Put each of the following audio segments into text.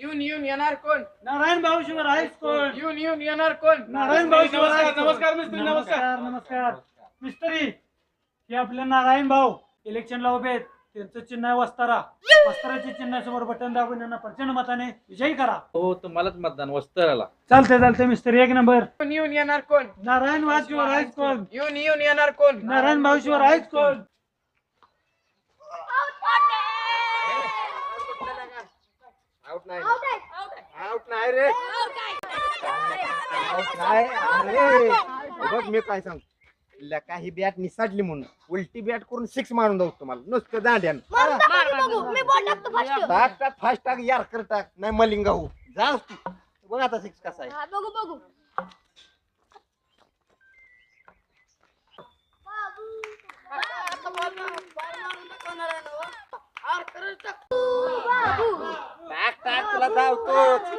येऊन येऊन येणार कोण? नारायण भाऊ शिवर हायस्कूल येऊन येऊन येणार कोण? नारायण भाऊ शिवर नमस्कार, मिस्त्री, नमस्कार. नमस्कार मिस्त्री हे आपले नारायण भाऊ इलेक्शनला उभे आहेत. त्यांचं चिन्ह आहे वस्तारा. वस्ताराच्या चिन्हासमोर बटन दाबून यांना प्रचंड मताने विजयी करा. हो तुम्हालाच मतदान वस्त्राला. चालते चालते मिस्त्री एक नंबर. येऊन येऊन येणार कोण? नारायण भाऊ शिवर हायस्कूल येऊन येऊन येणार कोण? नारायण भाऊ शिवर हायस्कूल आउट नाही. आउट नाही रे. आउट नाही. अरे बघ मी काय सांग? काही बॅट निसाडली म्हणून. उलटी बॅट करून सिक्स मारून जाऊ तुम्हाला. नुसतं दांड्यान. मी बोट टाकतो फर्स्ट टाक टाक फास्ट टाक यारकर टाक. नाही मलिंगा हो. जा तू. बघ आता सिक्स कसा आहे. हा बघू बघू. बाबू. टाक टाक तुला धावतोच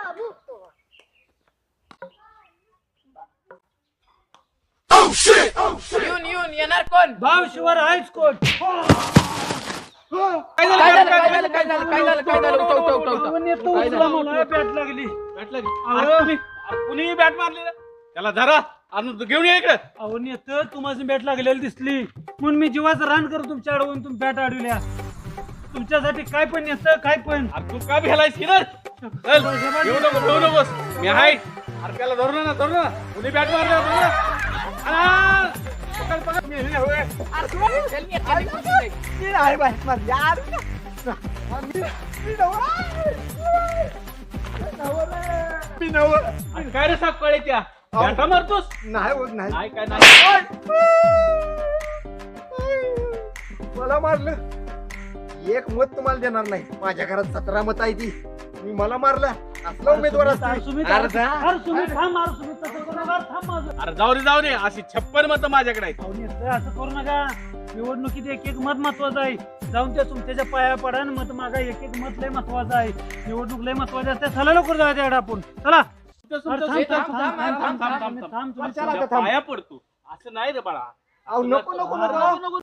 बाबू येऊन येऊन येणार कोण? भाऊ शिवर हायस्कूल काय झालं? काय झालं काय झालं काय झालं काय झालं? उठव उठव उठव भाऊ नेतो उचला मला बॅट लागली. अरे कुणी बॅट मारली? त्याला धरा. घेऊन ये इकडे. अहो नेत तुम्हाला बॅट लागलेली दिसली. म्हणून मी जीवाचं रान करतो तुमच्या अडवून तुम्ही बॅट अडवल्या. तुमच्यासाठी काय पण नेत काय पण. अरे तू का भिलायस की रे? चल घेऊ नको घेऊ नकोस. मी आहे. अरे त्याला धरू ना धरू ना. कुणी बॅट मारलं धरू ना. आ! पकड पकड. मी हे होय. आहे. बाहेर माझ यार. मी नव अरे काय रे साप कळे त्या? बॅटा मारतोस? नाही होत नाही. नाही काय नाही. मला मारलं. एक मत तुम्हाला देणार नाही. माझ्या घरात सतरा मत आहे ती मी मला मारलं असला उमेदवार असतो सुमित अरे जा. अरे सुमित थांब अरे सुमित तसं करू नका थांब माझं. अरे जाऊ दे जाऊ दे. अशी छप्पन मत माझ्याकडे आहेत. असं करू नका. निवडणुकीत एक एक मत महत्वाचं आहे. जाऊन त्या तुमच्याच्या पाया पडा आणि मत मागा. एक एक मत लय महत्वाचं आहे. निवडणूक लय महत्वाची असते. चला लवकर जाऊ त्याकडे आपण चला. अरे थांब, थांब, थांब, थांब, थांब, थांब, थांब, थांब, तुम्ही चला, चला. आता थांब. पाया पडतो. असं नाही रे बाळा. अहो नको नको नको.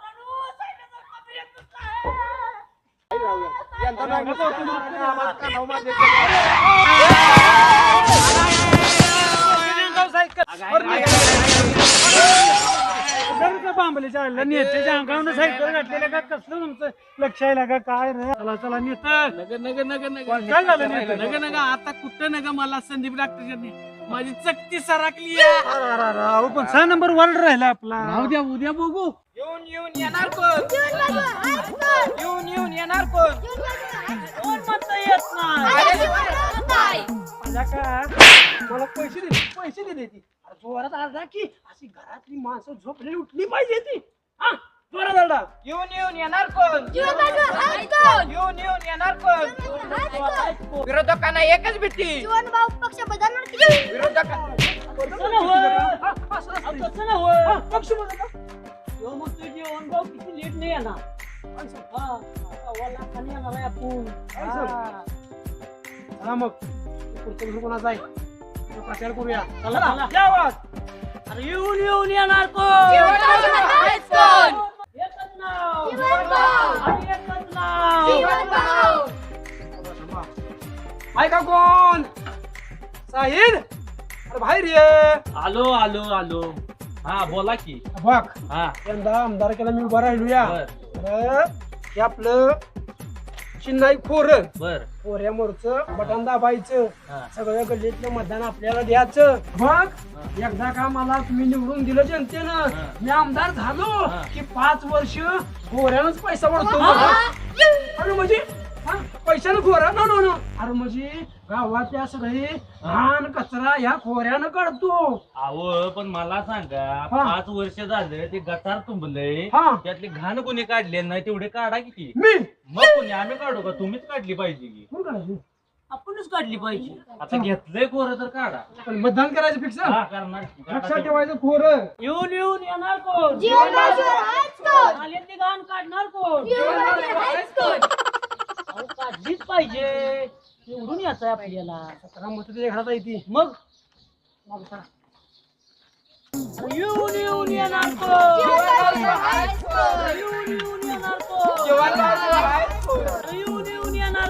बांबलेच्या नेत्याच्या अंगावर सायकल घातलेल्या का कसलं तुमचं लक्ष आहे का काय रे चला चला नेत नग नग नग नग काय झालं नाही? नग नग आता कुठं नग मला संदीप डॉक्टरच्या माझी चक्ती सरकली पण सहा नंबर वर्ल्ड राहिला आपला उद्या उद्या बघू येऊन येऊन येणार कोण? येऊन येऊन येणार कोण? कोण? म्हणतं येत नाही? का? मला पैसे दे पैसे दे देती अरे जोरात आरडा की अशी घरातली माणसं झोपलेली उठली पाहिजे ती. हा जोरात आरडा. येऊन येऊन येणार कोण? येऊन येऊन येणार कोण? विरोधकांना एकच भीती. पक्ष बदलणार विरोधकांना. तसं नव्हं. जेवण भाऊ किती लेट नाही येणार हा, सव्वा लाखाने येणार आहे आपण हा. चला मग पुढच्या दिवशी कोणाचा आहे तो प्रचार करूया चला, चला. या आवाज. अरे येऊन येऊन येणार कोण एकच नाव. आणि एकच नाव आहे का कोण साहिद अरे बाहेर ये आलो आलो आलो हा बोला की. बघ. हा. यंदा आमदार केला मी उभा राहिलो या बर. तर हे आपलं चिन्हाई खोर. बर. खोऱ्यामोरचं बटन दाबायचं. हा. सगळ्या गल्लीतलं मतदान आपल्याला द्यायचं. मग एकदा का मला तुम्ही निवडून दिलं जनतेनं हा. मी आमदार झालो हा. की पाच वर्ष खोऱ्यानंच पैसा वाढतो. अरे म्हणजे हा, पैशानं खोरा? नो नो नो अरे म्हणजे गावातल्या सगळे घाण कचरा ह्या खोऱ्यानं काढतो. अहो पण मला सांगा हा. पाच वर्ष झालं ते गटार तुंबलंय. हा. त्यातली घाण कोणी काढले नाही तेवढे काढा किती? मी? मग कोणी आम्ही काढू का? तुम्हीच काढली पाहिजे की. कोण काढायचं? आपणच काढली पाहिजे. आता घेतलंय कोर तर काढा. पण मतदान करायचं फिक्स हा करणार की. लक्षात ठेवायचं खोर. येऊन येऊन येणार कोण? घाण काढणार कोण? अहो, काढलीच पाहिजे. निवडून यायचं आहे आपल्याला मस्त तुझ्या येते मग मग चला. येऊन येऊन येणार तो. येऊन येऊन येणार तो. येऊन येऊन येणार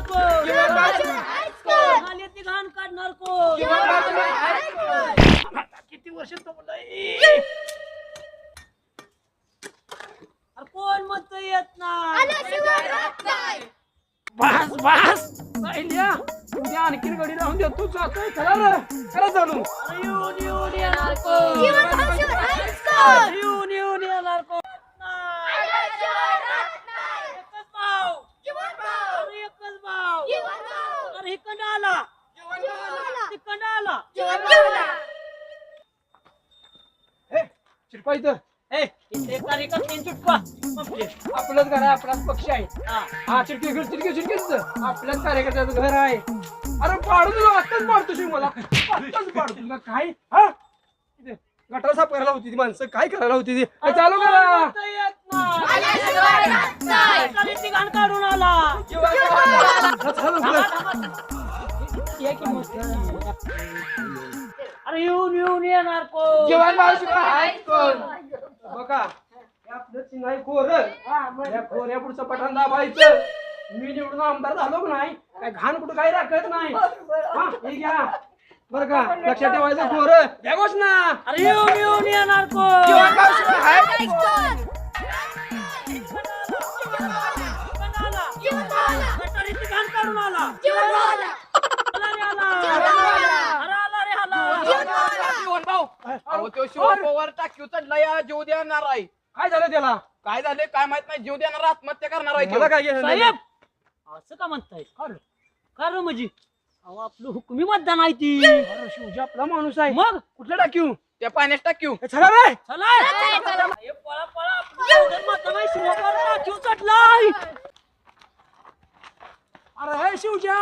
हे चिरपा इथं. इथे कार्यकर्ते चुटका. संपले. आपलंच घर आहे आपलाच पक्ष आहे. हा. चिडकी चिडकी चिडकीच आपल्याच कार्यकर्त्याचं घर आहे. अरे पाडू तुला आत्ताच पाडतो शिव मला. आत्ताच पाडतो तुला काय? हा? इथे गटार साफ करायला होती ती माणसं. काय करायला होती ती? चालू करा. काढून आला. ये. अरे येऊन येऊन येणार कोण? जेवण मावशीला आहेत कोण? बघा हे आपलं चिंगाई खोर. या खोऱ्या पुढचं पठाण दाबायचं. मी निवडून आमदार झालो की नाही? काय घाण कुठं काही राखत नाही. हा हे घ्या. बरं का लक्षात ठेवायचं खोर द्या घोषणा. अरे येऊन येऊन येणार ती टाकीव चढला या जीव देणार आहे. काय झालं त्याला? काय झाले काय माहीत नाही जीव देणार आत्महत्या करणार आहे मला. काय साहेब असं का म्हणताय? कारण म्हणजे? अहो आपलं हुकमी मतदान आहे ती. अरे शिवजी आपला माणूस आहे. मग? कुठलं टाकीव त्या पाण्यात टाकीव चला रे चला! साहेब, पळा पळा. आपलं एवढं मतदान आहे. शिवकार राखीव चढलाय. अरे हे शिवजा!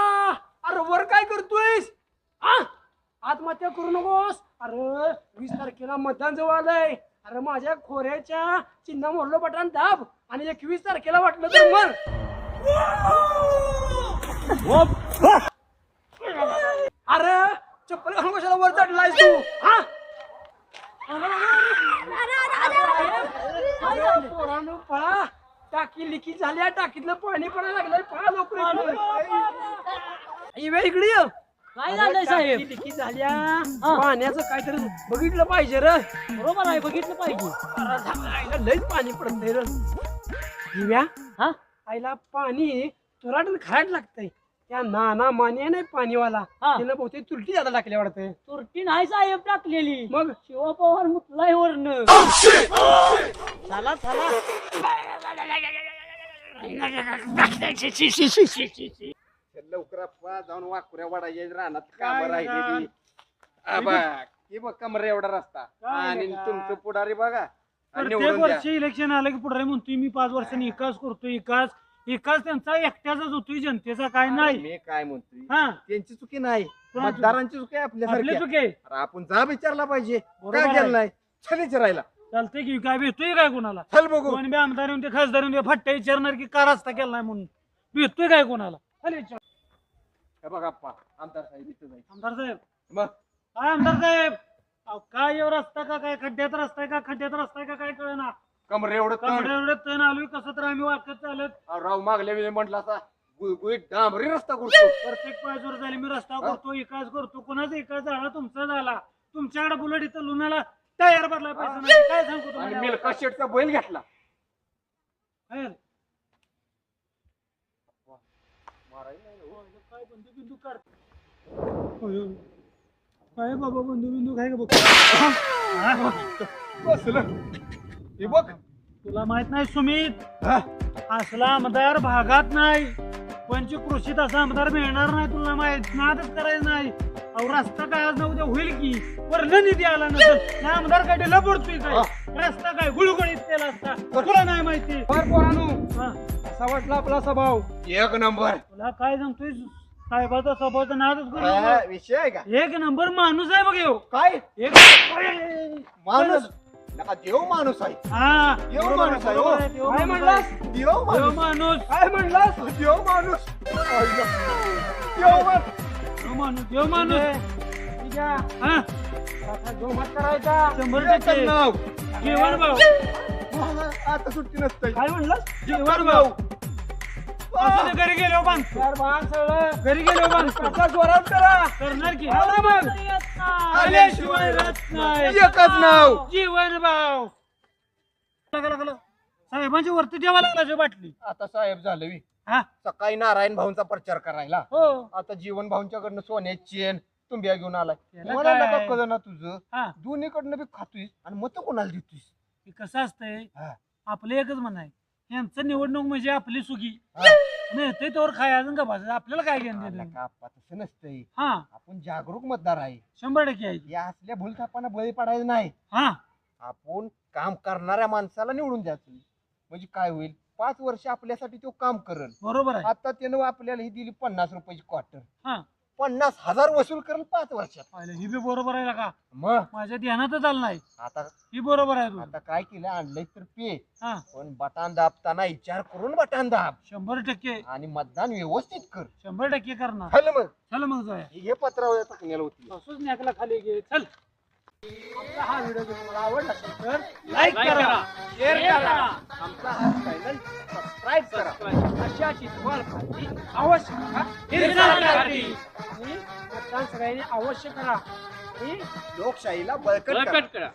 अरे वर काय करतोयस? हा आत्महत्या करू नकोस. अरे वीस तारखेला मतदान जवळ आलंय. अरे माझ्या खोऱ्याच्या चिन्ह मोडलं बटन दाब. आणि एकवीस तारखेला वाटलं तर मर. अरे चप्पल घालून कशाला वर चढलायस तू? हा? पोरांनो पळा. टाकी लिकी झाल्या टाकीतलं पाणी पडायला लागलंय. पळा लवकर वेळ इकडे ये. काय झालंय साहेब टाकी लिकी झाल्या पाण्याचं काहीतरी बघितलं पाहिजे र. बरोबर आहे बघितलं पाहिजे. लयच पाणी पडतंय र. दिव्या हा? आईला पाणी तुराट खराट लागतंय. त्या नाना माने नाही पाणीवाला. हा. त्याला बहुतेक तुरटी जादा टाकल्या वाटतंय तुरटी नाही साहेब टाकलेली. मग? शिवा पवार मुतलाय वरन. चला चला. लवकर जाऊन वाकुऱ्या वाडायच्या रानात काय कामं राहिलेली. आ बघ, हे बघ कमर एवढा रस्ता. काय आणि का? तुमचं पुढारी बघा. प्रत्येक निवडून द्या. वर्षी इलेक्शन आलं की पुढे म्हणतोय मी पाच वर्षांनी विकास करतोय विकास विकास त्यांचा एकट्याचाच होतोय जनतेचा काय नाही. मी काय म्हणतोय? हा. त्यांची चुकी नाही. कोणाची? मतदारांची चुकी आहे आपले आपल्यासारखी चुके अरे आपण जा विचारला पाहिजे. बरोबर काय आहे. केलं नाही? चल विचारायला. चालतंय की काय भेटतोय काय कोणाला? चल बघू. कोण बी आमदार येऊन ते खासदार येऊन ते फट्टे विचारणार की का रस्ता केला नाही म्हणून. भेटतोय काय कोणाला? चल विचार. हे बघ आमदार साहेब इथं आमदार साहेब. मग? काय आमदार साहेब? अहो, काय एवढा रस्ता का? काय खड्ड्यात रस्ता आहे का? खड्ड्यात रस्ता आहे का? काय कळना. कमर एवढं तण. कमरे एवढे तण आलोय कसं तर आम्ही वाकत चालत. अहो, राव मागल्या वेळी म्हटलं असा गुळगुळीत डांबरी रस्ता करतो. प्रत्येक पायजोर झाली मी रस्ता हा? करतो विकास करतो कोणाचा विकास झाला तुमचा झाला. तुमच्याकडे बुलेट इथं लुणाला तयार भरला पैसा हा? नाही काय सांगू आणि तुम्हाला मिल्का शेटचा बैल? घेतला काय झालं? काय बंधू बिंदू काढ. काय बाबा बंधू बिंदू काय का बघ. हा? बसलं हे बघ. तुला माहीत नाही सुमित? हा? असला आमदार भागात नाही. पंचकृषीत असा आमदार मिळणार नाही तुला माहीत. नादच करायचं नाही. अहो रस्ता काय आज ना उद्या होईल की? वर्ण निधी आला नसेल. ना आमदार काय डेला पडतोय काय? रस्ता काय? गुळगुळीत केला असता. तुला नाही माहिती. पोरांनो. हा, असा वाटला आपला स्वभाव एक नंबर. तुला काय सांगतोय साहेबाचा स्वभावचा नादच करू हा, नको. विषय आहे का? एक नंबर माणूस आहे बघ ह्यो. काय? एक माणूस? नका देव माणूस आहे. हा देव माणूस आहे, हो. आहे, देव काय माणूस म्हणलास? आहे. देव देव माणूस. माणूस काय म्हणलास? देव माणूस. आईला. देव माणूस देव माणूस देव माणूस. हा. आता जो मत करायचा शंभर देवाचं टक्के. नाव जेवण भाऊ. आता सुट्टी नसते. काय म्हणलास? जेवण भाऊ. असू घरी गेलो बांध घरी गेलो बांध जोरात करा. करणार की? अरे मग. आल्याशिवाय राहत नाही. एकच नाव. जीवन भाव. लागलं, लागलं. साहेबांची वरती ठेवा लागला बाटली. आता साहेब झालं वी. हा. सकाळी नारायण भाऊंचा प्रचार करायला. हो. आता जीवन भाऊंच्याकडनं सोन्याची चेन तुंबिया घेऊन आलाय. त्याला मला काय? नका कळलं ना तुझं. हा. दोन्हीकडनं बी खातोय आणि मत कोणाला देतोय हे कसं असतंय? हा. आपलं एकच म्हण आहे. यांचं निवडणूक म्हणजे आपली सुगी हा. नाही ते तोवर खाय अजून का भाजत आपल्याला काय घेणं आला? का तसं नसतंय. हा. आपण जागरूक मतदार आहे. शंभर टक्के आहे. या असल्या भूलथापांना बळी पडायचं नाही. हा. आपण काम करणाऱ्या माणसाला निवडून द्यायचं म्हणजे काय होईल? पाच वर्ष आपल्यासाठी तो काम करल. बरोबर आहे. आता त्यानं आपल्याला ही दिली पन्नास रुपयाची क्वार्टर हा. पन्नास हजार वसूल करेल पाच वर्षात. पाहिलं ही बी बरोबर आहे का? मग? माझ्या ध्यानातच आलं नाही. आता ही बरोबर आहे तू. आता काय केलं आणलंय तर पे. हा. पण बटान दाबताना विचार करून बटान दाब. शंभर टक्के. आणि मतदान व्यवस्थित कर. शंभर टक्के करणार. झालं मग. चल मग जाऊया. हे पत्रावळ्या टाकण्याला होती. असंच नाकला खाली घे. चल. आमचा हा व्हिडिओ जर तुम्हाला आवडला असेल तर लाईक करा. शेअर करा. आमचा हा चॅनल सबस्क्राईब करा. अशाची तुम्हाला खात्री अवश्य करा हिरसासाठी. आणि मतदान सगळ्यांनी अवश्य करा. आणि लोकशाहीला बळकट करा.